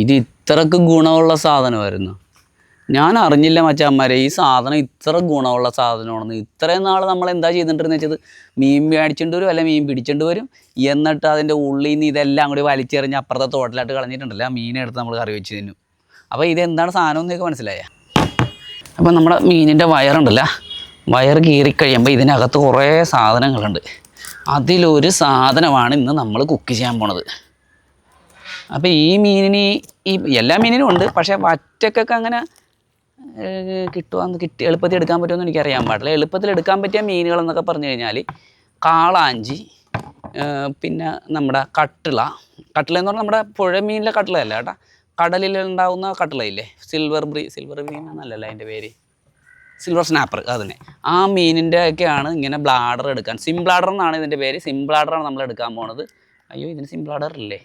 ഇത് ഇത്രക്ക് ഗുണമുള്ള സാധനമായിരുന്നു. ഞാൻ അറിഞ്ഞില്ല മച്ചാന്മാരെ ഈ സാധനം ഇത്ര ഗുണമുള്ള സാധനമാണെന്ന്. ഇത്രയും നാൾ നമ്മൾ എന്താ ചെയ്തിട്ടുണ്ടെന്ന് വെച്ചത്? മീൻ മേടിച്ചിട്ട് വരും അല്ല മീൻ പിടിച്ചിട്ട് വരും? എന്നിട്ട് അതിന്റെ ഉള്ളിൽ നിന്ന് ഇതെല്ലാം കൂടി വലിച്ചെറിഞ്ഞ് അപ്പുറത്തെ തോട്ടിലായിട്ട് കളഞ്ഞിട്ടുണ്ടല്ലോ ആ മീനെടുത്ത് നമ്മൾ കറി വെച്ച് തിന്നു. അപ്പോൾ ഇതെന്താണ് സാധനം എന്നൊക്കെ മനസ്സിലായ? അപ്പോൾ നമ്മുടെ മീനിന്റെ വയറുണ്ടല്ലോ? വയർ കീറിക്കഴിയുമ്പോൾ ഇതിനകത്ത് കുറേ സാധനങ്ങളുണ്ട്. അതിലൊരു സാധനമാണ് ഇന്ന് നമ്മൾ കുക്ക് ചെയ്യാൻ പോണത്. അപ്പോൾ ഈ മീനിന് ഈ എല്ലാ മീനിനും ഉണ്ട്. പക്ഷേ വറ്റക്കൊക്കെ അങ്ങനെ കിട്ടുവാന്ന് കിട്ടി എളുപ്പത്തിൽ എടുക്കാൻ പറ്റുമെന്ന് എനിക്കറിയാൻ പാടില്ല. എളുപ്പത്തിൽ എടുക്കാൻ പറ്റിയ മീനുകൾ എന്നൊക്കെ പറഞ്ഞു കഴിഞ്ഞാൽ കാളാഞ്ചി പിന്നെ നമ്മുടെ കട്ടിള. കട്ടിള എന്ന് പറഞ്ഞാൽ നമ്മുടെ പുഴ മീനിലെ കട്ടിളയല്ല കേട്ടോ. കടലിൽ ഉണ്ടാവുന്ന കട്ടിളയില്ലേ? സിൽവർ ബ്രീ സിൽവർ മീൻ എന്നല്ലല്ലോ അതിന്റെ പേര്. സിൽവർ സ്നാപ്പർ അതിനെ. ആ മീനിന്റെ ഒക്കെയാണ് ഇങ്ങനെ ബ്ലാഡർ എടുക്കാൻ. സിം ബ്ലാഡർ എന്നാണ് ഇതിന്റെ പേര്. സിം ബ്ലാഡറാണ് നമ്മൾ എടുക്കാൻ പോണത്. അയ്യോ ഇതിന് സിം ബ്ലാഡർ ഇല്ലേ?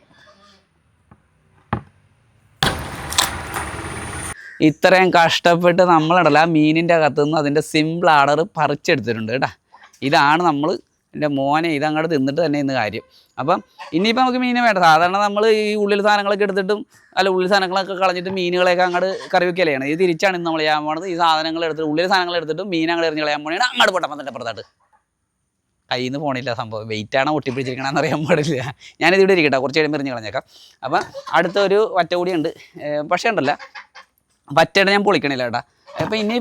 ഇത്രയും കഷ്ടപ്പെട്ട് നമ്മളുണ്ടല്ലോ ആ മീനിന്റെ അകത്തു നിന്ന് അതിന്റെ സിമ്പിൾ ആർഡർ പറിച്ചെടുത്തിട്ടുണ്ട് കേട്ടോ. ഇതാണ് നമ്മൾ എന്റെ മോനെ ഇതങ്ങോട്ട് തിന്നിട്ട് തന്നെ ഇന്ന് കാര്യം. അപ്പം ഇനിയിപ്പോൾ നമുക്ക് മീനെ വേണ്ട. സാധാരണ നമ്മൾ ഈ ഉള്ളിൽ സാധനങ്ങളൊക്കെ എടുത്തിട്ടും അല്ല ഉള്ളിൽ സാധനങ്ങളൊക്കെ കളഞ്ഞിട്ട് മീനുകളെയൊക്കെ അങ്ങോട്ട് കറി വെക്കലാണ് ഇത് തിരിച്ചാണ് ഇന്ന് നമ്മൾ ചെയ്യാൻ പോണത്. ഈ സാധനങ്ങൾ എടുത്തിട്ട് ഉള്ളിൽ സാധനങ്ങൾ എടുത്തിട്ടും മീൻ അങ്ങോട്ട് എറിഞ്ഞ് കളയാൻ പോണേ അങ്ങോട്ട് പൊട്ടപ്പം തന്നെ പുറത്തായിട്ട് കയ്യിൽ നിന്ന് പോണില്ല സംഭവം. വെയിറ്റാണോ ഒട്ടിപ്പിടിച്ചിരിക്കണമെന്ന് അറിയാൻ പാടില്ല. ഞാനിത് ഇവിടെ ഇരിക്കട്ടെ. കുറച്ച് കഴിയുമ്പോൾ എറിഞ്ഞ് കളഞ്ഞേക്കാം. അപ്പം അടുത്തൊരു വറ്റ കൂടിയുണ്ട്. പക്ഷേ ഉണ്ടല്ല. പറ്റയുടെ ഞാൻ പൊളിക്കണില്ല കേട്ടാ. അപ്പോൾ ഇനി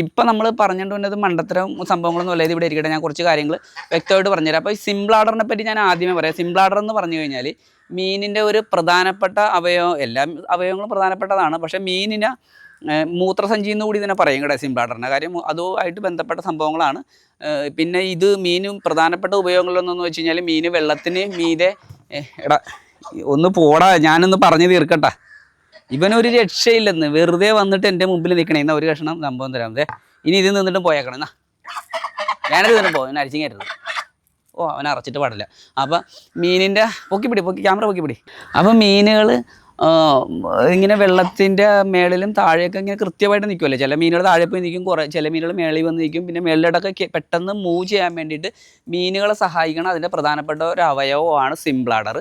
ഇപ്പം നമ്മൾ പറഞ്ഞുകൊണ്ടുവന്നത് മണ്ടത്തരം സംഭവങ്ങളൊന്നും അല്ലെങ്കിൽ ഇവിടെ ഇരിക്കട്ടെ ഞാൻ കുറച്ച് കാര്യങ്ങൾ വ്യക്തമായിട്ട് പറഞ്ഞുതരാം. അപ്പോൾ ഈ സിമ്പിൾ ആർഡറിനെ പറ്റി ഞാൻ ആദ്യമേ പറയാം. സിമ്പിൾ ആർഡർ എന്ന് പറഞ്ഞു കഴിഞ്ഞാൽ മീനിന്റെ ഒരു പ്രധാനപ്പെട്ട അവയവം എല്ലാ അവയവങ്ങളും പ്രധാനപ്പെട്ടതാണ്. പക്ഷേ മീനിനെ ഏഹ്, മൂത്രസഞ്ചി എന്ന് കൂടി ഇതിനെ പറയും കേട്ടോ സിമ്പിൾ ആർഡറിനെ കാര്യം അതുമായിട്ട് ബന്ധപ്പെട്ട സംഭവങ്ങളാണ്. പിന്നെ ഇത് മീനും പ്രധാനപ്പെട്ട ഉപയോഗങ്ങളിലൊന്നെന്ന് വെച്ച് കഴിഞ്ഞാൽ മീൻ വെള്ളത്തിന് മീതെ എടാ ഒന്ന് പോടാ ഞാനൊന്ന് പറഞ്ഞു തീർക്കട്ടെ. ഇവനൊരു രക്ഷയില്ലെന്ന് വെറുതെ വന്നിട്ട് എന്റെ മുമ്പിൽ നിൽക്കണേ എന്നാൽ ഒരു കഷ്ണം സംഭവം തരാം. അതെ ഇനി ഇത് നിന്നിട്ടും പോയേക്കണം. എന്നാ? ഞാനത് തന്നെ പോകും അരിച്ചു കയറ്റത് ഓ അവൻ അറച്ചിട്ട് പാടില്ല. അപ്പം മീനിന്റെ പൊക്കിപ്പിടി പൊക്കി ക്യാമറ പൊക്കിപ്പിടി. അപ്പം മീനുകൾ ഇങ്ങനെ വെള്ളത്തിന്റെ മേളിലും താഴെയൊക്കെ ഇങ്ങനെ കൃത്യമായിട്ട് നിൽക്കുമല്ലേ ചില മീനുകൾ താഴെ പോയി നിൽക്കും കുറേ ചില മീനുകൾ മേളിൽ വന്ന് നിൽക്കും. പിന്നെ മേളിലോട്ടൊക്കെ പെട്ടെന്ന് മൂവ് ചെയ്യാൻ വേണ്ടിയിട്ട് മീനുകളെ സഹായിക്കണം. അതിന്റെ പ്രധാനപ്പെട്ട ഒരു അവയവമാണ് സിംബ്ലാഡർ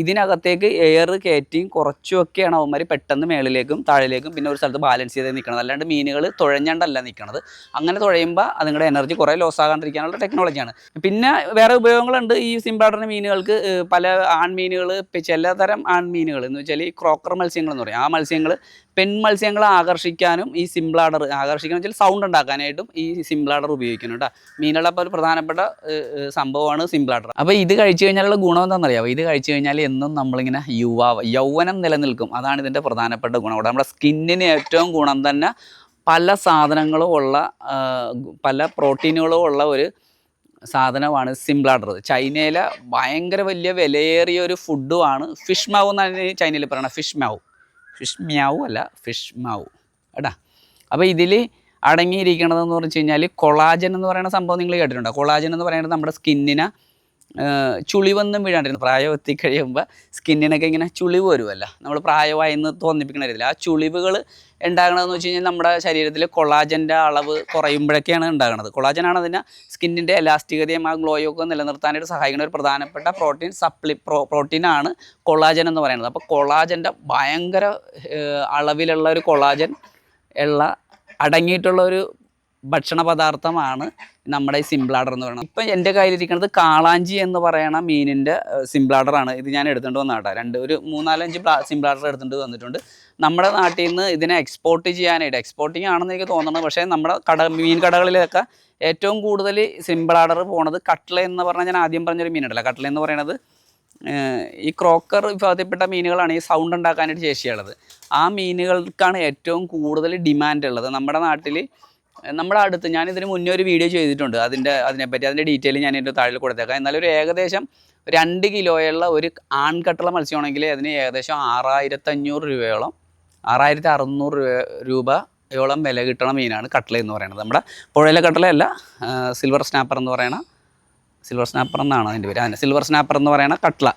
ഇതിനകത്തേക്ക് എയർ കയറ്റിയും കുറച്ചുമൊക്കെയാണ് അവന്മാർ പെട്ടെന്ന് മേളിലേക്കും താഴേലേക്കും പിന്നെ ഒരു സ്ഥലത്ത് ബാലൻസ് ചെയ്ത് നിൽക്കുന്നത് അല്ലാണ്ട് മീനുകൾ തുഴഞ്ഞണ്ടല്ല നിൽക്കണത്. അങ്ങനെ തുഴയുമ്പോൾ അതുങ്ങളുടെ എനർജി കുറേ ലോസ് ആകാണ്ടിരിക്കാനുള്ള ടെക്നോളജിയാണ് പിന്നെ വേറെ ഉപയോഗങ്ങളുണ്ട് ഈ സിംബ്ലാഡറിന് മീനുകൾക്ക്. പല ആൺമീനുകൾ ചിലതരം ആൺമീനുകൾ എന്ന് വെച്ചാൽ ഈ ക്രോക്കർ മത്സ്യങ്ങൾ എന്ന് പറയും. ആ മത്സ്യങ്ങൾ പെൺ മത്സ്യങ്ങളെ ആകർഷിക്കാനും ഈ സിംബ്ലാഡർ ആകർഷിക്കണം വെച്ചാൽ സൗണ്ട് ഉണ്ടാക്കാനായിട്ടും ഈ സിംബ്ലാഡർ ഉപയോഗിക്കുന്നു കേട്ടോ മീനുകളെ അപ്പോൾ ഒരു പ്രധാനപ്പെട്ട സംഭവമാണ് സിംബ്ലാഡർ അപ്പോൾ ഇത് കഴിച്ചു കഴിഞ്ഞാലുള്ള ഗുണം എന്താണെന്നറിയാമോ ഇത് കഴിച്ചു കഴിഞ്ഞാൽ എന്നും നമ്മളിങ്ങനെ യുവാവ് യൗവനം നിലനിൽക്കും. അതാണ് ഇതിന്റെ പ്രധാനപ്പെട്ട ഗുണം. ഇവിടെ നമ്മുടെ സ്കിന്നിന് ഏറ്റവും ഗുണം തന്നെ പല സാധനങ്ങളും ഉള്ള പല പ്രോട്ടീനുകളും ഉള്ള ഒരു സാധനമാണ് സിംബ്ലാഡർ ചൈനയിലെ ഭയങ്കര വലിയ വിലയേറിയ ഒരു ഫുഡുമാണ് ഫിഷ് മാവ് എന്നാണ് ചൈനയിൽ പറയുന്നത് ഫിഷ് മാവ്. ഫിഷ് മ്യാവ് അല്ല ഫിഷ് മാവ്. കേട്ടാ? അപ്പോൾ ഇതിൽ അടങ്ങിയിരിക്കണതെന്ന് പറഞ്ഞു കഴിഞ്ഞാൽ കൊളാജൻ എന്ന് പറയുന്ന സംഭവം നിങ്ങൾ കേട്ടിട്ടുണ്ടോ? കൊളാജൻ എന്ന് പറയുന്നത് നമ്മുടെ സ്കിന്നിനെ ചുളിവൊന്നും വീഴാണ്ടിരുന്നു പ്രായം എത്തി കഴിയുമ്പോൾ സ്കിന്നിനൊക്കെ ഇങ്ങനെ ചുളിവ് വരുമല്ലോ നമ്മൾ പ്രായമായി എന്ന് തോന്നിപ്പിക്കുന്ന രീതിയിൽ ആ ചുളിവുകൾ ഉണ്ടാകണമെന്ന് വെച്ച് കഴിഞ്ഞാൽ നമ്മുടെ ശരീരത്തിൽ കൊളാജന്റെ അളവ് കുറയുമ്പോഴൊക്കെയാണ് ഉണ്ടാകുന്നത് കൊളാജനാണ് അതിനെ സ്കിന്നിന്റെ എലാസ്റ്റികതയും ആ ഗ്ലോയും ഒക്കെ നിലനിർത്താനായിട്ട് സഹായിക്കുന്ന ഒരു പ്രധാനപ്പെട്ട പ്രോട്ടീൻ സപ്ലി പ്രോ പ്രോട്ടീനാണ് കൊളാജൻ എന്ന് പറയുന്നത്. അപ്പോൾ കൊളാജന്റെ ഭയങ്കര അളവിലുള്ള ഒരു കൊളാജൻ ഉള്ള അടങ്ങിയിട്ടുള്ള ഒരു ഭക്ഷണ പദാർത്ഥമാണ് നമ്മുടെ ഈ സിംബ്ലാഡർ എന്ന് പറയുന്നത് ഇപ്പം എന്റെ കയ്യിലിരിക്കുന്നത് കാളാഞ്ചി എന്ന് പറയുന്ന മീനിന്റെ സിംബ്ലാഡറാണ് ഇത് ഞാൻ എടുത്തുകൊണ്ട് വന്ന കേട്ടോ രണ്ട് ഒരു മൂന്നാലഞ്ച് സിംബ്ലാഡർ എടുത്തുകൊണ്ട് വന്നിട്ടുണ്ട്. നമ്മുടെ നാട്ടിൽ നിന്ന് ഇതിനെ എക്സ്പോർട്ട് ചെയ്യാനായിട്ട് എക്സ്പോർട്ടിങ് ആണെന്ന് എനിക്ക് തോന്നുന്നത് പക്ഷേ നമ്മുടെ കട മീൻ കടകളിലൊക്കെ ഏറ്റവും കൂടുതൽ സിംബ്ലാഡർ പോണത് കട്ട്ല എന്ന് പറഞ്ഞാൽ ഞാൻ ആദ്യം പറഞ്ഞൊരു മീനുണ്ടല്ലോ. കട്ട്ല എന്ന് പറയുന്നത് ഈ ക്രോക്കർ വിഭാഗത്തിൽപ്പെട്ട മീനുകളാണ് ഈ സൗണ്ട് ഉണ്ടാക്കാനായിട്ട് ശേഷിയുള്ളത്. ആ മീനുകൾക്കാണ് ഏറ്റവും കൂടുതൽ ഡിമാൻഡ് ഉള്ളത്. നമ്മുടെ നാട്ടിൽ നമ്മുടെ അടുത്ത് ഞാൻ ഇതിന് മുന്നേ ഒരു വീഡിയോ ചെയ്തിട്ടുണ്ട്. അതിന്റെ അതിനെപ്പറ്റി അതിന്റെ ഡീറ്റെയിൽ ഞാൻ എന്റെ താഴെ കൊടുത്തേക്കാം. എന്നാലും ഒരു ഏകദേശം രണ്ട് കിലോയുള്ള ഒരു ആൺകട്ടുള്ള മത്സ്യമാണെങ്കിൽ അതിന് ഏകദേശം ആറായിരത്തഞ്ഞൂറ് രൂപയോളം ആറായിരത്തി അറുന്നൂറ് രൂപ യോളം വില കിട്ടണ മീനാണ് കട്ടള എന്ന് പറയുന്നത്. നമ്മുടെ പുഴയിലെ കട്ടളയല്ല സിൽവർ സ്നാപ്പർ എന്ന് പറയണ സിൽവർ സ്നാപ്പർ എന്നാണ് അതിന്റെ പേര്? അതിന്റെ സിൽവർ സ്നാപ്പർ എന്ന് പറയണ കട്ടള.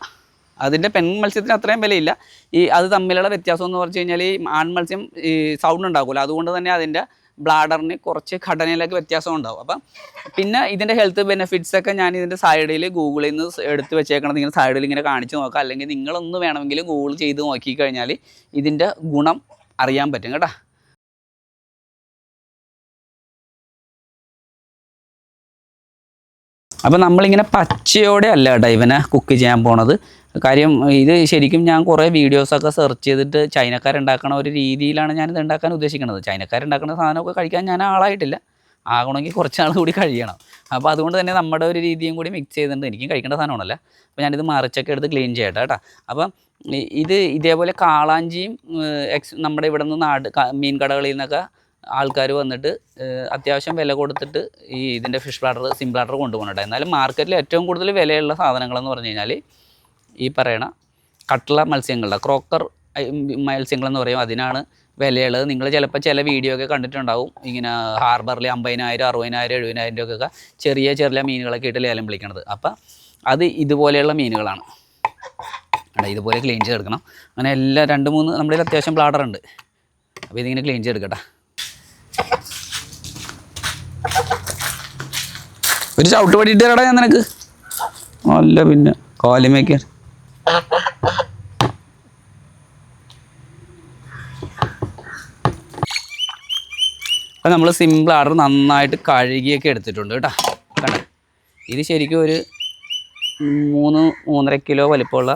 അതിന്റെ പെൺ മത്സ്യത്തിന് അത്രയും വിലയില്ല. ഈ അത് തമ്മിലുള്ള വ്യത്യാസം എന്ന് പറഞ്ഞു കഴിഞ്ഞാൽ ഈ ആൺ മത്സ്യം ഈ സൗണ്ട് ഉണ്ടാക്കില്ല അതുകൊണ്ട് തന്നെ അതിന്റെ ബ്ലാഡറിന് കുറച്ച് ഘടനയിലൊക്കെ വ്യത്യാസം ഉണ്ടാവും. അപ്പം പിന്നെ ഇതിന്റെ ഹെൽത്ത് ബെനിഫിറ്റ്സ് ഒക്കെ ഞാൻ ഇതിന്റെ സൈഡിൽ ഗൂഗിളിൽ നിന്ന് എടുത്ത് വെച്ചേക്കണത് ഇങ്ങനെ സൈഡിൽ ഇങ്ങനെ കാണിച്ച് നോക്കാം. അല്ലെങ്കിൽ നിങ്ങളൊന്ന് വേണമെങ്കിൽ ഗൂഗിൾ ചെയ്ത് നോക്കിക്കഴിഞ്ഞാൽ ഇതിന്റെ ഗുണം അറിയാൻ പറ്റും കേട്ടോ. അപ്പം നമ്മളിങ്ങനെ പച്ചയോടെ അല്ല കേട്ടോ ഇവനെ കുക്ക് ചെയ്യാൻ പോണത്. കാര്യം ഇത് ശരിക്കും ഞാൻ കുറേ വീഡിയോസൊക്കെ സെർച്ച് ചെയ്തിട്ട് ചൈനക്കാരുണ്ടാക്കണ ഒരു രീതിയിലാണ് ഞാൻ ഇത് ഉണ്ടാക്കാൻ ഉദ്ദേശിക്കുന്നത് ചൈനക്കാരുണ്ടാക്കുന്ന സാധനമൊക്കെ കഴിക്കാൻ ഞാൻ ആളായിട്ടില്ല. ആകണമെങ്കിൽ കുറച്ച് നാൾ കൂടി കഴിയണം. അപ്പോൾ അതുകൊണ്ട് തന്നെ നമ്മുടെ ഒരു രീതിയും കൂടി മിക്സ് ചെയ്തിട്ടുണ്ട്. എനിക്കും കഴിക്കേണ്ട സാധനമാണല്ലോ. അപ്പോൾ ഞാനിത് മറിച്ചൊക്കെ എടുത്ത് ക്ലീൻ ചെയ്യട്ടെ കേട്ടോ അപ്പം ഇത് ഇതേപോലെ കാളാഞ്ചിയും എക്സ് നമ്മുടെ ഇവിടെ നിന്ന് നാട് മീൻ കടകളിൽ നിന്നൊക്കെ ആൾക്കാർ വന്നിട്ട് അത്യാവശ്യം വില കൊടുത്തിട്ട് ഈ ഇതിന്റെ ഫിഷ് പ്ലാറ്റർ സിം പ്ലാറ്റർ കൊണ്ടുപോകണട്ടെ എന്നാലും മാർക്കറ്റിൽ ഏറ്റവും കൂടുതൽ വിലയുള്ള സാധനങ്ങളെന്ന് പറഞ്ഞു കഴിഞ്ഞാൽ ഈ പറയണ കട്ട്ള മത്സ്യങ്ങളുടെ ക്രോക്കർ മത്സ്യങ്ങളെന്ന് പറയും. അതിനാണ് വിലയുള്ളത്. നിങ്ങൾ ചിലപ്പോൾ ചില വീഡിയോ ഒക്കെ കണ്ടിട്ടുണ്ടാവും. ഇങ്ങനെ ഹാർബറിൽ അമ്പതിനായിരം അറുപതിനായിരം എഴുപതിനായിരം രൂപയൊക്കെ ചെറിയ ചെറിയ മീനുകളൊക്കെ ഇട്ട് ലേലം വിളിക്കണത്. അപ്പം അത് ഇതുപോലെയുള്ള മീനുകളാണ്. ഇതുപോലെ ക്ലീൻ ചെയ്തെടുക്കണം. അങ്ങനെ എല്ലാ രണ്ട് മൂന്ന് നമ്മുടെ അത്യാവശ്യം ബ്ലാഡർ ഉണ്ട്. അപ്പോൾ ഇതിങ്ങനെ ക്ലീൻ ചെയ്തെടുക്കട്ടെ. ഒരു ചവിട്ട് പടിയിട്ട് തരടാ ഞാൻ നിനക്ക്. അല്ല പിന്നെ കാലിമേക്ക് അപ്പം നമ്മൾ സിമ്പിൾ ആർഡർ നന്നായിട്ട് കഴുകിയൊക്കെ എടുത്തിട്ടുണ്ട് കേട്ടോ. കണ്ടേ? ഇത് ശരിക്കും ഒരു മൂന്ന് മൂന്നര കിലോ വലിപ്പമുള്ള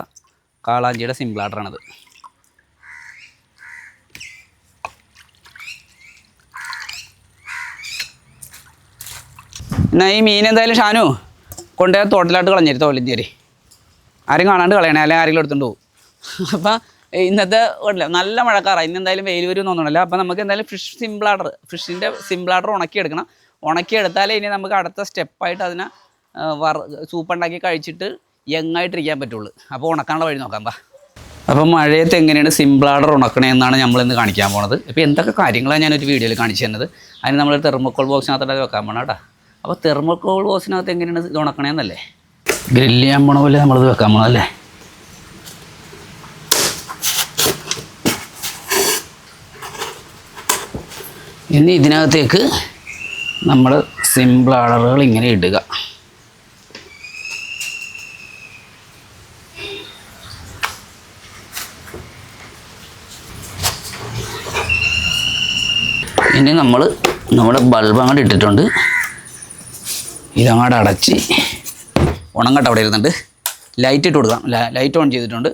കാളാഞ്ചിയുടെ സിമ്പിൾ ആർഡറാണത് എന്നാ ഈ മീൻ എന്തായാലും ഷാനു കൊണ്ടുപോയി തോട്ടിലായിട്ട് കളഞ്ഞേരി തോലിഞ്ചേരി ആരും കാണാണ്ട് കളയണേ അല്ലെങ്കിൽ ആരെങ്കിലും എടുത്തുകൊണ്ട് പോകും. അപ്പം ഇന്നത്തെ ഉണ്ടല്ലോ നല്ല മഴക്കാറാണ് ഇന്ന് എന്തായാലും വെയിൽ വരും തോന്നണല്ലോ. അപ്പം നമുക്ക് എന്തായാലും ഫിഷ് സിമ്പിൾ ആർഡർ ഫിഷിന്റെ സിമ്പിൾ ആർഡർ ഉണക്കിയെടുക്കണം ഉണക്കിയെടുത്താലേ ഇനി നമുക്ക് അടുത്ത സ്റ്റെപ്പായിട്ട് അതിനെ വറ സൂപ്പ് ഉണ്ടാക്കി കഴിച്ചിട്ട് യങ്ങായിട്ടിരിക്കാൻ പറ്റുള്ളൂ. അപ്പോൾ ഉണക്കാനുള്ള വഴി നോക്കാം ബാ അപ്പോൾ മഴയത്ത് എങ്ങനെയാണ് സിമ്പിൾ ആർഡർ ഉണക്കണേ എന്നാണ് നമ്മളിന്ന് കാണിക്കാൻ പോണത്. ഇപ്പോൾ എന്തൊക്കെ കാര്യങ്ങളാണ് ഞാനൊരു വീഡിയോയിൽ കാണിച്ചു തന്നത്. അതിന് നമ്മൾ തെർമോക്കോൾ ബോക്സിനകത്തോടെ വെക്കാൻ പോകണം കേട്ടോ. അപ്പോൾ തെർമോക്കോൾ ബോക്സിനകത്ത് എങ്ങനെയാണ് ഇത് ഉണക്കണേന്നല്ലേ? ഗ്രില്ല് ചെയ്യാൻ പോണ പോലെ നമ്മളിത് വെക്കാൻ പോണല്ലേ ഇനി ഇതിനകത്തേക്ക് നമ്മൾ സിമ്പിൾ ആർഡറുകൾ ഇങ്ങനെ ഇടുക. ഇനി നമ്മൾ നമ്മുടെ ബൾബ് അങ്ങോട്ട് ഇട്ടിട്ടുണ്ട്. ഇതങ്ങോട്ട് അടച്ച് ഉണങ്ങട്ട് അവിടെ ഇരുന്നുണ്ട് ലൈറ്റ് ഇട്ട് കൊടുക്കാം. ലൈറ്റ് ഓൺ ചെയ്തിട്ടുണ്ട്.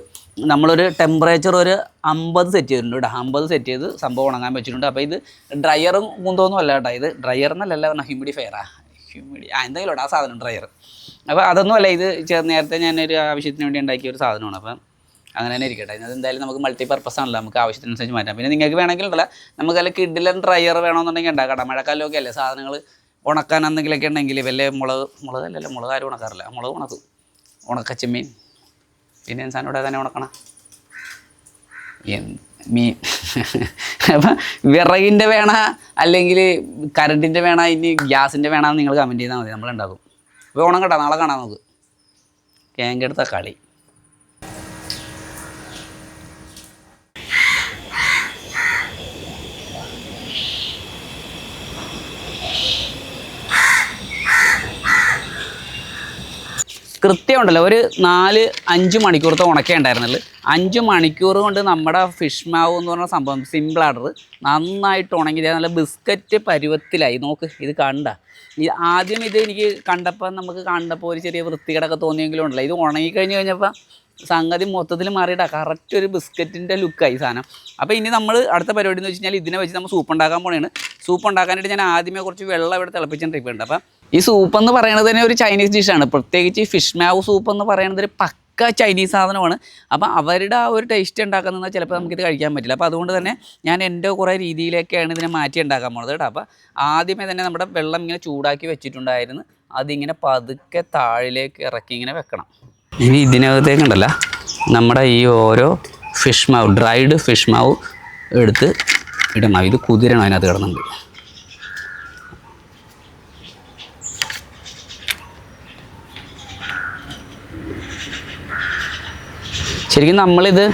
നമ്മളൊരു ടെമ്പറേച്ചർ ഒരു അമ്പത് സെറ്റ് ചെയ്തിട്ടുണ്ട് കേട്ടോ. അമ്പത് സെറ്റ് ചെയ്ത് സംഭവം ഉണങ്ങാൻ വെച്ചിട്ടുണ്ട്. അപ്പോൾ ഇത് ഡ്രയറും കുന്തോന്നും അല്ല കേട്ടോ ഇത്. ഡ്രയർ എന്നല്ല പറഞ്ഞാൽ ഹ്യൂമിഡിഫയറാ ഹ്യൂമിഡി ആ എന്തെങ്കിലും ഉണ്ട് ആ സാധനം ഡ്രയർ അപ്പോൾ അതൊന്നും അല്ല ഇത് നേരത്തെ ഞാനൊരു ആവശ്യത്തിന് വേണ്ടി ഉണ്ടാക്കിയ ഒരു സാധനമാണ്. അപ്പം അങ്ങനെ തന്നെ ഇരിക്കട്ടെ. അത് എന്തായാലും നമുക്ക് മൾട്ടി പർപ്പസ് ആണല്ലോ. നമുക്ക് ആവശ്യത്തിനനുസരിച്ച് മാറ്റാം. പിന്നെ നിങ്ങൾക്ക് വേണമെങ്കിൽ ഉണ്ടല്ല നമുക്കല്ല കിഡിലൻ ഡ്രയർ വേണമെന്നുണ്ടെങ്കിൽ ഉണ്ടാക്കാം മഴക്കാലമൊക്കെ അല്ലേ സാധനങ്ങൾ ഉണക്കാൻ എന്തെങ്കിലുമൊക്കെ ഉണ്ടെങ്കിൽ വല്ല മുളക് മുളക് അല്ലല്ലോ മുളക് ആരും ഉണക്കാറില്ല. മുളക് ഉണക്കും. ഉണക്കച്ചമ്മീൻ. പിന്നെ സാധനം തന്നെ ഉണക്കണം. മീൻ? അപ്പം വിറകിന്റെ വേണ അല്ലെങ്കിൽ കറണ്ടിന്റെ വേണ ഇനി ഗ്യാസിന്റെ വേണമെന്ന് നിങ്ങൾ കമന്റ് ചെയ്താൽ മതി. നമ്മളുണ്ടാക്കും അപ്പോൾ ഓണം നാളെ കാണാം നമുക്ക്. കേങ്കെടുത്ത കളി. കൃത്യമുണ്ടല്ലോ ഒരു നാല് അഞ്ച് മണിക്കൂറത്തെ ഉണക്കേ ഉണ്ടായിരുന്നുള്ളൂ. അഞ്ച് മണിക്കൂർ കൊണ്ട് നമ്മുടെ ഫിഷ് മാവ് എന്ന് പറഞ്ഞ സംഭവം സിമ്പിൾ ആർഡർ നന്നായിട്ട് ഉണങ്ങി നല്ല ബിസ്ക്കറ്റ് പരുവത്തിലായി. നോക്ക് ഇത് കണ്ട. ആദ്യം ഇത് എനിക്ക് കണ്ടപ്പോൾ നമുക്ക് കണ്ടപ്പോൾ ഒരു ചെറിയ വൃത്തികേടൊക്കെ തോന്നിയെങ്കിലും ഉണ്ടല്ലോ. ഇത് ഉണങ്ങി കഴിഞ്ഞ് കഴിഞ്ഞപ്പോൾ സംഗതി മൊത്തത്തിൽ മാറിയിട്ടാ കറക്റ്റ് ഒരു ബിസ്ക്കറ്റിന്റെ ലുക്കായി സാധനം. അപ്പോൾ ഇനി നമ്മൾ അടുത്ത പരിപാടി എന്ന് വെച്ച് കഴിഞ്ഞാൽ ഇതിനെ വെച്ച് നമ്മൾ സൂപ്പ് ഉണ്ടാക്കാൻ പോണേണ്. സൂപ്പ് ഉണ്ടാക്കാനായിട്ട് ഞാൻ ആദ്യമേ കുറച്ച് വെള്ളം ഇവിടെ തിളപ്പിച്ചിട്ടുണ്ട് അപ്പം ഈ സൂപ്പ് എന്ന് പറയുന്നത് തന്നെ ഒരു ചൈനീസ് ഡിഷാണ് പ്രത്യേകിച്ച് ഫിഷ് മാവ് സൂപ്പ് എന്ന് പറയുന്നത് ഒരു പക്ക ചൈനീസ് സാധനമാണ്. അപ്പം അവരുടെ ആ ഒരു ടേസ്റ്റ് ഉണ്ടാക്കുന്നത് ചിലപ്പോൾ നമുക്കിത് കഴിക്കാൻ പറ്റില്ല. അപ്പോൾ അതുകൊണ്ട് തന്നെ ഞാൻ എന്റെ കുറേ രീതിയിലേക്കാണ് ഇതിനെ മാറ്റി ഉണ്ടാക്കാൻ പോണത് കേട്ടോ. അപ്പോൾ ആദ്യമേ തന്നെ നമ്മുടെ വെള്ളം ഇങ്ങനെ ചൂടാക്കി വെച്ചിട്ടുണ്ടായിരുന്നു. അതിങ്ങനെ പതുക്കെ താഴിലേക്ക് ഇറക്കി ഇങ്ങനെ വെക്കണം. ഇനി ഇതിനകത്തേക്കുണ്ടല്ല. നമ്മുടെ ഈ ഓരോ ഫിഷ് മാവ് ഡ്രൈഡ് ഫിഷ് മാവ് എടുത്ത് ഇടണം. ഇത് കുതിരണം അതിനകത്ത് കിടന്നുണ്ട്. ശരിക്കും നമ്മളിത്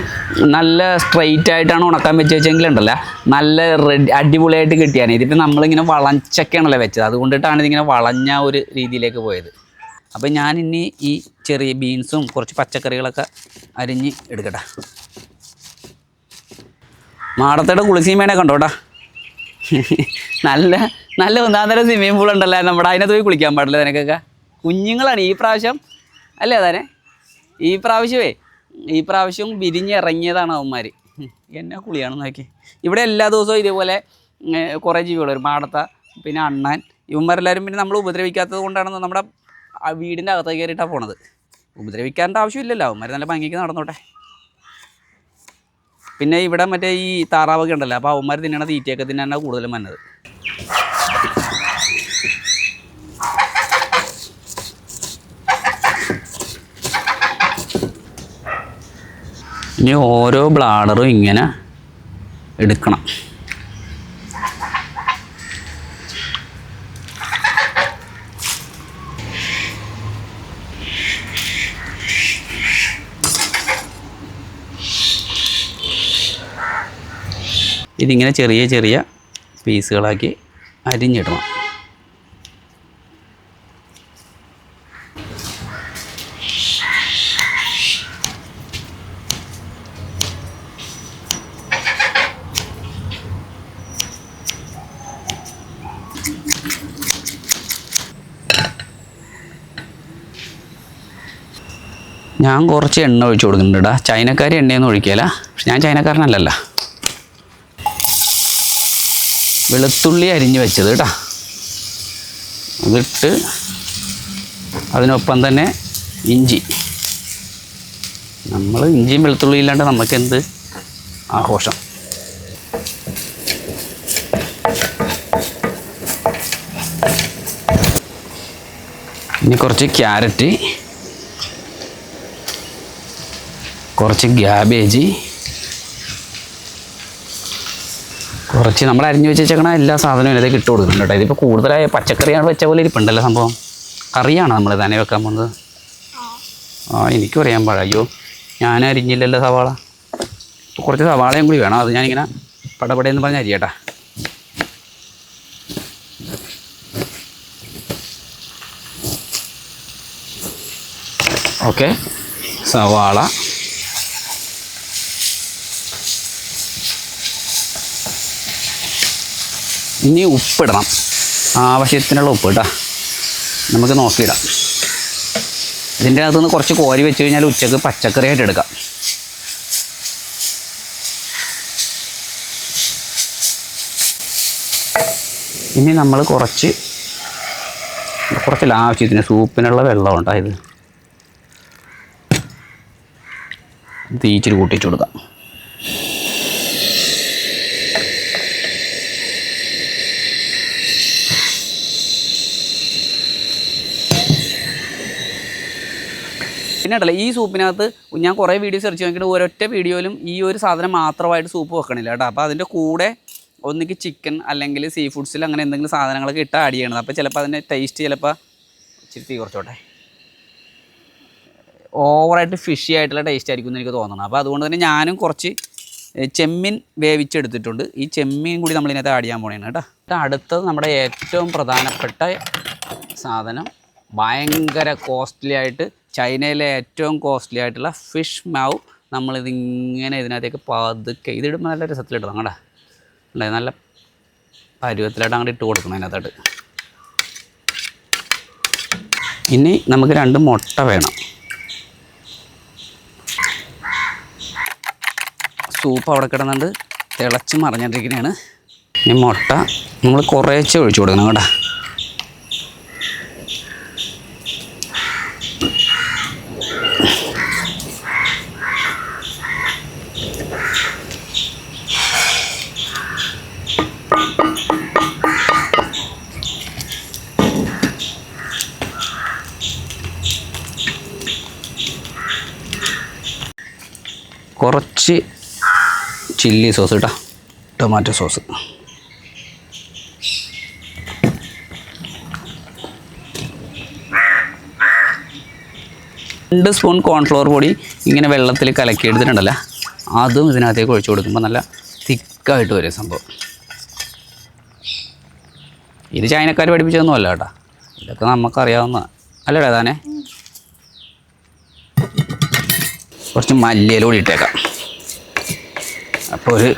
നല്ല സ്ട്രെയിറ്റ് ആയിട്ടാണ് ഉണക്കാൻ വെച്ച് വെച്ചെങ്കിലുണ്ടല്ല നല്ല റെഡി അടിപൊളിയായിട്ട് കിട്ടിയാണ് ഇതിപ്പോൾ നമ്മളിങ്ങനെ വളച്ചൊക്കെയാണല്ലോ വെച്ചത്. അതുകൊണ്ടിട്ടാണ് ഇതിങ്ങനെ വളഞ്ഞ ഒരു രീതിയിലേക്ക് പോയത്. അപ്പോൾ ഞാൻ ഇനി ഈ ചെറിയ ബീൻസും കുറച്ച് പച്ചക്കറികളൊക്കെ അരിഞ്ഞ് എടുക്കട്ടെ. മാടത്തേടെ കുളിസീമേനെ കണ്ടോട്ടാ നല്ല നല്ല ഒന്നാന്തരം സ്വിമ്മിങ് പൂൾ ഉണ്ടല്ലോ? നമ്മുടെ അതിനകത്ത് പോയി കുളിക്കാൻ പാടില്ല നിനക്കൊക്കെ? കുഞ്ഞുങ്ങളാണ് ഈ പ്രാവശ്യം. അല്ലേ അതാനെ? ഈ പ്രാവശ്യമേ ഈ പ്രാവശ്യം വിരിഞ്ഞിറങ്ങിയതാണ് അവന്മാർ എന്നാ കുളിയാണെന്ന് നോക്കി. ഇവിടെ എല്ലാ ദിവസവും ഇതേപോലെ കുറേ ജീവികൾ മാടത്ത പിന്നെ അണ്ണാൻ ഇവന്മാരെല്ലാവരും പിന്നെ നമ്മൾ ഉപദ്രവിക്കാത്തത് കൊണ്ടാണെന്ന് നമ്മുടെ ആ വീടിന്റെ അകത്തേക്ക് കയറിയിട്ടാണ് പോണത്. ഉപദ്രവിക്കേണ്ട ആവശ്യമില്ലല്ലോ. അവന്മാർ നല്ല ഭംഗിക്ക് നടന്നോട്ടെ. പിന്നെ ഇവിടെ മറ്റേ ഈ താറാവൊക്കെ ഉണ്ടല്ലോ അപ്പോൾ അവന്മാർ തിന്നണ തീറ്റയൊക്കെ തിന്നാണ് കൂടുതലും വന്നത്. ഇനി ഓരോ ബ്ലാഡറും ഇങ്ങനെ എടുക്കണം. ഇതിങ്ങനെ ചെറിയ ചെറിയ പീസുകളാക്കി അരിഞ്ഞിടണം. ഞാൻ കുറച്ച് എണ്ണ ഒഴിച്ചു കൊടുക്കുന്നുണ്ട് ചൈനക്കാർ എണ്ണയൊന്നും ഒഴിക്കില്ല പക്ഷെ ഞാൻ ചൈനക്കാരനല്ലല്ലോ. വെളുത്തുള്ളി അരിഞ്ഞ് വെച്ചത് കേട്ടോ. അതിട്ട് അതിനൊപ്പം തന്നെ ഇഞ്ചി. നമ്മൾ ഇഞ്ചിയും വെളുത്തുള്ളി ഇല്ലാണ്ട് നമുക്ക് എന്ത് ആഘോഷം. ഇനി കുറച്ച് ക്യാരറ്റ് കുറച്ച് ഗ്യാബേജ് കുറച്ച് നമ്മൾ അരിഞ്ഞു വെച്ചേക്കണ എല്ലാ സാധനവും ഇതിലേക്ക് ഇട്ട് കൊടുക്കുന്നുണ്ട് കേട്ടോ. ഇതിപ്പോൾ കൂടുതലായ പച്ചക്കറിയാണ് വെച്ച പോലെ ഇരിപ്പുണ്ടല്ലോ സംഭവം. കറിയാണ് നമ്മൾ തന്നെ വെക്കാൻ പോകുന്നത്? ആ എനിക്കും അറിയാൻ അയ്യോ ഞാൻ അരിഞ്ഞില്ലല്ലോ സവാള. കുറച്ച് സവാളയും കൂടി വേണം. അത് ഞാനിങ്ങനെ പടപടയെന്ന് പറഞ്ഞ് അരിയട്ടാ ഓക്കെ. സവാള. ഇനി ഉപ്പിടണം. ആവശ്യത്തിനുള്ള ഉപ്പ് കേട്ടോ നമുക്ക് നോക്കിയിടാം. ഇതിന്റെ അകത്തുനിന്ന് കുറച്ച് കോരി വെച്ച് കഴിഞ്ഞാൽ ഉച്ചയ്ക്ക് പച്ചക്കറിയായിട്ട് എടുക്കാം. ഇനി നമ്മൾ കുറച്ച് കുറച്ച് ആവശ്യത്തിന് സൂപ്പിനുള്ള വെള്ളം ഉണ്ടായത് തീച്ചിരി കൂട്ടിച്ചു കൊടുക്കാം. പിന്നെ ഉണ്ടല്ലോ ഈ സൂപ്പിനകത്ത് ഞാൻ കുറേ വീഡിയോ സെർച്ച് നോക്കിയിട്ട് ഒരൊറ്റ വീഡിയോയിലും ഈ ഒരു സാധനം മാത്രമായിട്ട് സൂപ്പ് വെക്കണില്ല കേട്ടോ. അപ്പോൾ അതിന്റെ കൂടെ ഒന്നിക്ക് ചിക്കൻ അല്ലെങ്കിൽ സീ ഫുഡ്സിൽ അങ്ങനെ എന്തെങ്കിലും സാധനങ്ങളൊക്കെ ഇട്ട് ആഡ് ചെയ്യണത്. അപ്പോൾ ചിലപ്പോൾ അതിന്റെ ടേസ്റ്റ് ചിലപ്പോൾ ഇച്ചിരി തീ കുറച്ചോട്ടെ. ഓവറായിട്ട് ഫിഷി ആയിട്ടുള്ള ടേസ്റ്റ് ആയിരിക്കും എന്ന് എനിക്ക് തോന്നണം അപ്പോൾ അതുകൊണ്ട് തന്നെ ഞാനും കുറച്ച് ചെമ്മീൻ വേവിച്ചെടുത്തിട്ടുണ്ട്. ഈ ചെമ്മീൻ കൂടി നമ്മൾ ഇതിനകത്ത് ആഡ് ചെയ്യാൻ പോണേണ് കേട്ടോ. അടുത്തത് നമ്മുടെ ഏറ്റവും പ്രധാനപ്പെട്ട സാധനം. ഭയങ്കര കോസ്റ്റ്ലി ആയിട്ട് ചൈനയിലെ ഏറ്റവും കോസ്റ്റ്ലി ആയിട്ടുള്ള ഫിഷ് മാവ് നമ്മളിതിങ്ങനെ ഇതിനകത്തേക്ക് പതുക്കെ ഇതിടുമ്പോൾ നല്ല രസത്തിലിടണം അങ്ങടാ. അല്ലേ നല്ല പരുവത്തിലായിട്ട് അങ്ങോട്ട് ഇട്ട് കൊടുക്കണം അതിനകത്തോട്ട് ഇനി നമുക്ക് രണ്ട് മുട്ട വേണം. സൂപ്പ് അവിടെ കിടന്നുണ്ട്. തിളച്ച് മറിഞ്ഞിട്ടിരിക്കുന്നതാണ് ഇനി മുട്ട നമ്മൾ കുറേശ്ശെ ഒഴിച്ചു കൊടുക്കണം കേട്ടോ. കുറച്ച് ചില്ലി സോസ് കേട്ടോ. Tomato sauce. രണ്ട് സ്പൂൺ കോൺഫ്ലവർ പൊടി ഇങ്ങനെ വെള്ളത്തിൽ കലക്കി എടുത്തിട്ടുണ്ടല്ലോ അതും ഇതിനകത്തേക്ക് ഒഴിച്ചു കൊടുക്കുമ്പോൾ നല്ല തിക്കായിട്ട് വരും സംഭവം. ഇത് ചൈനക്കാർ പഠിപ്പിച്ചതൊന്നും അല്ല കേട്ടോ. ഇതൊക്കെ നമുക്കറിയാവുന്ന അല്ലടാ താനെ? കുറച്ച് മല്ലിയിലൂടെ ഇട്ടേക്കാം. അപ്പോൾ ഒരു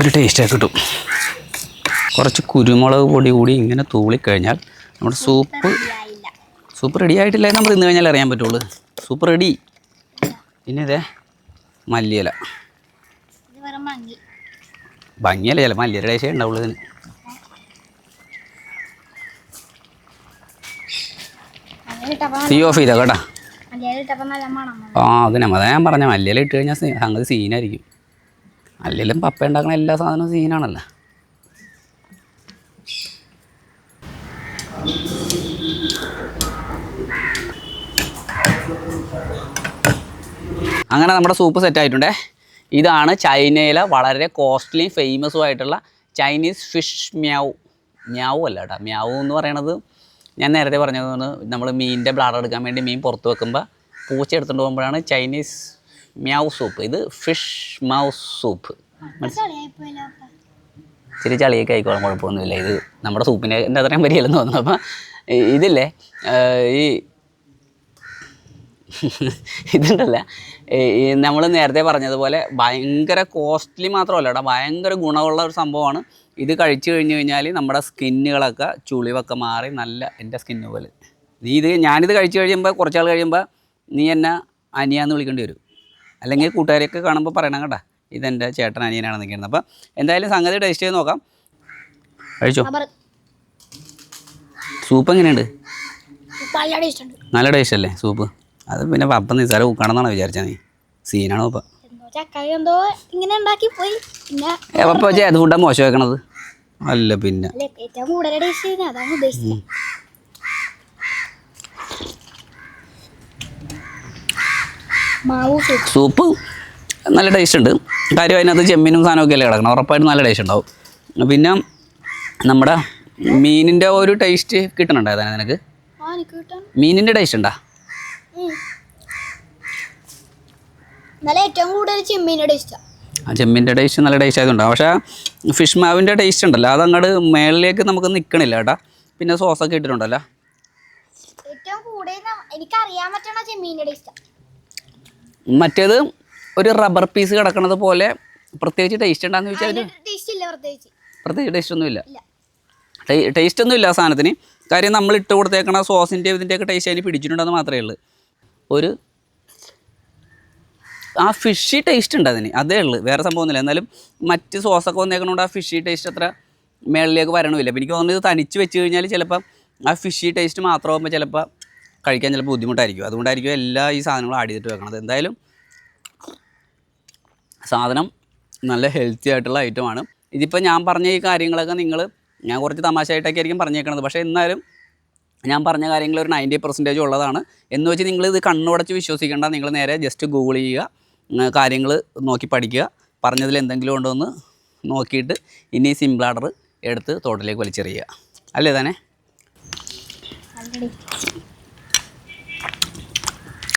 ഒരു ടേസ്റ്റൊക്കെ കിട്ടും. കുറച്ച് കുരുമുളക് പൊടി കൂടി ഇങ്ങനെ തൂളിക്കഴിഞ്ഞാൽ നമ്മുടെ സൂപ്പ് സൂപ്പ് റെഡി ആയിട്ടില്ല നമ്മൾ ഇന്ന് കഴിഞ്ഞാൽ അറിയാൻ പറ്റുള്ളൂ. സൂപ്പ് റെഡി പിന്നെ ഇതേ മല്ലിയില. ഭംഗിയല്ല ചില മല്ലിയുടെ ടേസ്റ്റേ ഉണ്ടാവുള്ളൂ ഇതിന്. തീ ഓഫ് ചെയ്താ കേട്ടാ. ആ അതിനെ അതാ ഞാൻ പറഞ്ഞ മല്ലിയില ഇട്ട് കഴിഞ്ഞാൽ അങ്ങനെ സീനായിരിക്കും. മല്ലിയിലും പപ്പ ഉണ്ടാക്കുന്ന എല്ലാ സാധനവും സീനാണല്ലോ. അങ്ങനെ നമ്മുടെ സൂപ്പ് സെറ്റ് ആയിട്ടുണ്ടേ. ഇതാണ് ചൈനയിലെ വളരെ കോസ്റ്റ്ലിയും ഫേമസും ആയിട്ടുള്ള ചൈനീസ് ഫിഷ് മ്യാവ് മ്യാവു അല്ല കേട്ടോ മ്യാവു എന്ന് പറയണത് ഞാൻ നേരത്തെ പറഞ്ഞതാണ് നമ്മൾ മീനിന്റെ ബ്ലാഡർ എടുക്കാൻ വേണ്ടി മീൻ പുറത്ത് വെക്കുമ്പോൾ പൂച്ച എടുത്തുകൊണ്ട് പോകുമ്പോഴാണ് ചൈനീസ് മ്യാവ് സൂപ്പ് ഇത് ഫിഷ് മൗസ് സൂപ്പ്. ഇച്ചിരി ചളിയൊക്കെ ആയിക്കോളാം കുഴപ്പമൊന്നുമില്ല. ഇത് നമ്മുടെ സൂപ്പിനെ എന്റെ അത്രയും വരികയല്ലെന്ന് തോന്നുന്നു. അപ്പം ഇതില്ലേ ഈ ഇതുണ്ടല്ല. ഈ നമ്മൾ നേരത്തെ പറഞ്ഞതുപോലെ ഭയങ്കര കോസ്റ്റ്ലി മാത്രമല്ല കേട്ടോ. ഭയങ്കര ഗുണമുള്ള ഒരു സംഭവമാണ്. ഇത് കഴിച്ചു കഴിഞ്ഞു കഴിഞ്ഞാൽ നമ്മുടെ സ്കിന്നുകളൊക്കെ ചുളിവൊക്കെ മാറി നല്ല എന്റെ സ്കിന്ന് പോലെ. നീ ഇത് ഞാനിത് കഴിച്ചു കഴിയുമ്പോൾ കുറച്ചാൾ കഴിയുമ്പോൾ നീ എന്നെ അനിയാന്ന് വിളിക്കേണ്ടി വരും. അല്ലെങ്കിൽ കൂട്ടുകാരെയൊക്കെ കാണുമ്പോൾ പറയണം കേട്ടാ ഇതെന്റെ ചേട്ടൻ അനിയനാണെന്ന് നിൽക്കുന്നത്. അപ്പം എന്തായാലും സംഗതി ടേസ്റ്റ് ചെയ്ത് നോക്കാം. കഴിച്ചോ? സൂപ്പ് എങ്ങനെയുണ്ട്? നല്ല ടേസ്റ്റ് അല്ലേ സൂപ്പ് അത് പിന്നെ പപ്പ നിസ്സാരം ഊക്കണമെന്നാണ് വിചാരിച്ചത് നീ? സീനാണോ പപ്പ എന്തോ ചക്കറി എന്തോ ഇങ്ങനെ ഉണ്ടാക്കി പോയി. പിന്നെ വെച്ചാൽ അത് ഫുഡാണ് മോശം വെക്കണത്? അല്ല പിന്നെ. ഏറ്റവും കൂടുതൽ ടേസ്റ്റ് അതാണ് ഉദ്ദേശിച്ചത്. മാവു സൂപ്പ് നല്ല ടേസ്റ്റ് ഉണ്ട്. കാര്യം അതിനകത്ത് ചെമ്മീനും സാധനമൊക്കെ അല്ലേ കിടക്കണം ഉറപ്പായിട്ടും നല്ല ടേസ്റ്റ് ഉണ്ടാവും. പിന്നെ നമ്മുടെ മീനിന്റെ ഒരു ടേസ്റ്റ് കിട്ടണുണ്ടോ അതിനെ നിനക്ക്? മീനിന്റെ ടേസ്റ്റ് ഉണ്ടാ? എന്നാലും ഏറ്റവും കൂടുതൽ ചെമ്മീന്റെ ടേസ്റ്റാണ് ആ. ചെമ്മീന്റെ ടേസ്റ്റ് നല്ല ടേസ്റ്റ് ആയതുണ്ടാവും പക്ഷേ ഫിഷ് മാവിന്റെ ടേസ്റ്റ് ഉണ്ടല്ലോ. അതങ്ങോട്ട് മേളിലേക്ക് നമുക്ക് നിൽക്കണില്ല കേട്ടാ. പിന്നെ സോസൊക്കെ ഇട്ടിട്ടുണ്ടല്ലോ. ഏറ്റവും കൂടുതൽ എനിക്കറിയാൻ പറ്റണ ചെമ്മീന്റെ ടേസ്റ്റാണ് മറ്റേത് ഒരു റബ്ബർ പീസ് കിടക്കണത് പോലെ പ്രത്യേകിച്ച് ടേസ്റ്റ് ഉണ്ടാന്ന് ചോദിച്ചാൽ പ്രത്യേകിച്ച്. ടേസ്റ്റ് ഒന്നുമില്ല. ഇല്ല. ടേസ്റ്റ് ഒന്നും ഇല്ല ആ സാധനത്തിന്. കാര്യം നമ്മൾ ഇട്ട് കൊടുത്തേക്കണ സോസിന്റെ ഇതിന്റെയൊക്കെ ടേസ്റ്റ് അതിന് പിടിച്ചിട്ടുണ്ടെന്ന് മാത്രമേ ഉള്ളൂ. ഒരു ആ ഫിഷി ടേസ്റ്റ് ഉണ്ട് അതിന്. അതേ ഉള്ളൂ. വേറെ സംഭവമൊന്നുമില്ല എന്നാലും മറ്റ് സോസൊക്കെ വന്നേക്കണോണ്ട് ആ ഫിഷി ടേസ്റ്റ് അത്ര മേളിലേക്ക് വരണമില്ല അപ്പോൾ എനിക്ക് തോന്നുന്നത് തനിച്ച് വെച്ച് കഴിഞ്ഞാൽ ചിലപ്പം ആ ഫിഷി ടേസ്റ്റ് മാത്രമാകുമ്പോൾ ചിലപ്പോൾ കഴിക്കാൻ ചിലപ്പോൾ ബുദ്ധിമുട്ടായിരിക്കും. അതുകൊണ്ടായിരിക്കും എല്ലാ ഈ സാധനങ്ങളും ആഡ് ചെയ്തിട്ട് വെക്കണത്. എന്തായാലും സാധനം നല്ല ഹെൽത്തി ആയിട്ടുള്ള ഐറ്റമാണ് ഇതിപ്പോൾ ഞാൻ പറഞ്ഞ ഈ കാര്യങ്ങളൊക്കെ നിങ്ങൾ ഞാൻ കുറച്ച് തമാശയായിട്ടൊക്കെ ആയിരിക്കും പറഞ്ഞേക്കണത്. പക്ഷേ എന്നാലും ഞാൻ പറഞ്ഞ കാര്യങ്ങൾ ഒരു നയന്റി പെർസെന്റേജ് ഉള്ളതാണ്. എന്ന് വെച്ച് നിങ്ങൾ ഇത് കണ്ണുടച്ച് വിശ്വസിക്കേണ്ട. നിങ്ങൾ നേരെ ജസ്റ്റ് ഗൂഗിൾ ചെയ്യുക. കാര്യങ്ങൾ നോക്കി പഠിക്കുക. പറഞ്ഞതിൽ എന്തെങ്കിലും ഉണ്ടോ എന്ന് നോക്കിയിട്ട് ഇനി സിമ്പിൾ ആർഡർ എടുത്ത് തോട്ടിലേക്ക് വലിച്ചെറിയുക. അല്ലേ തന്നെ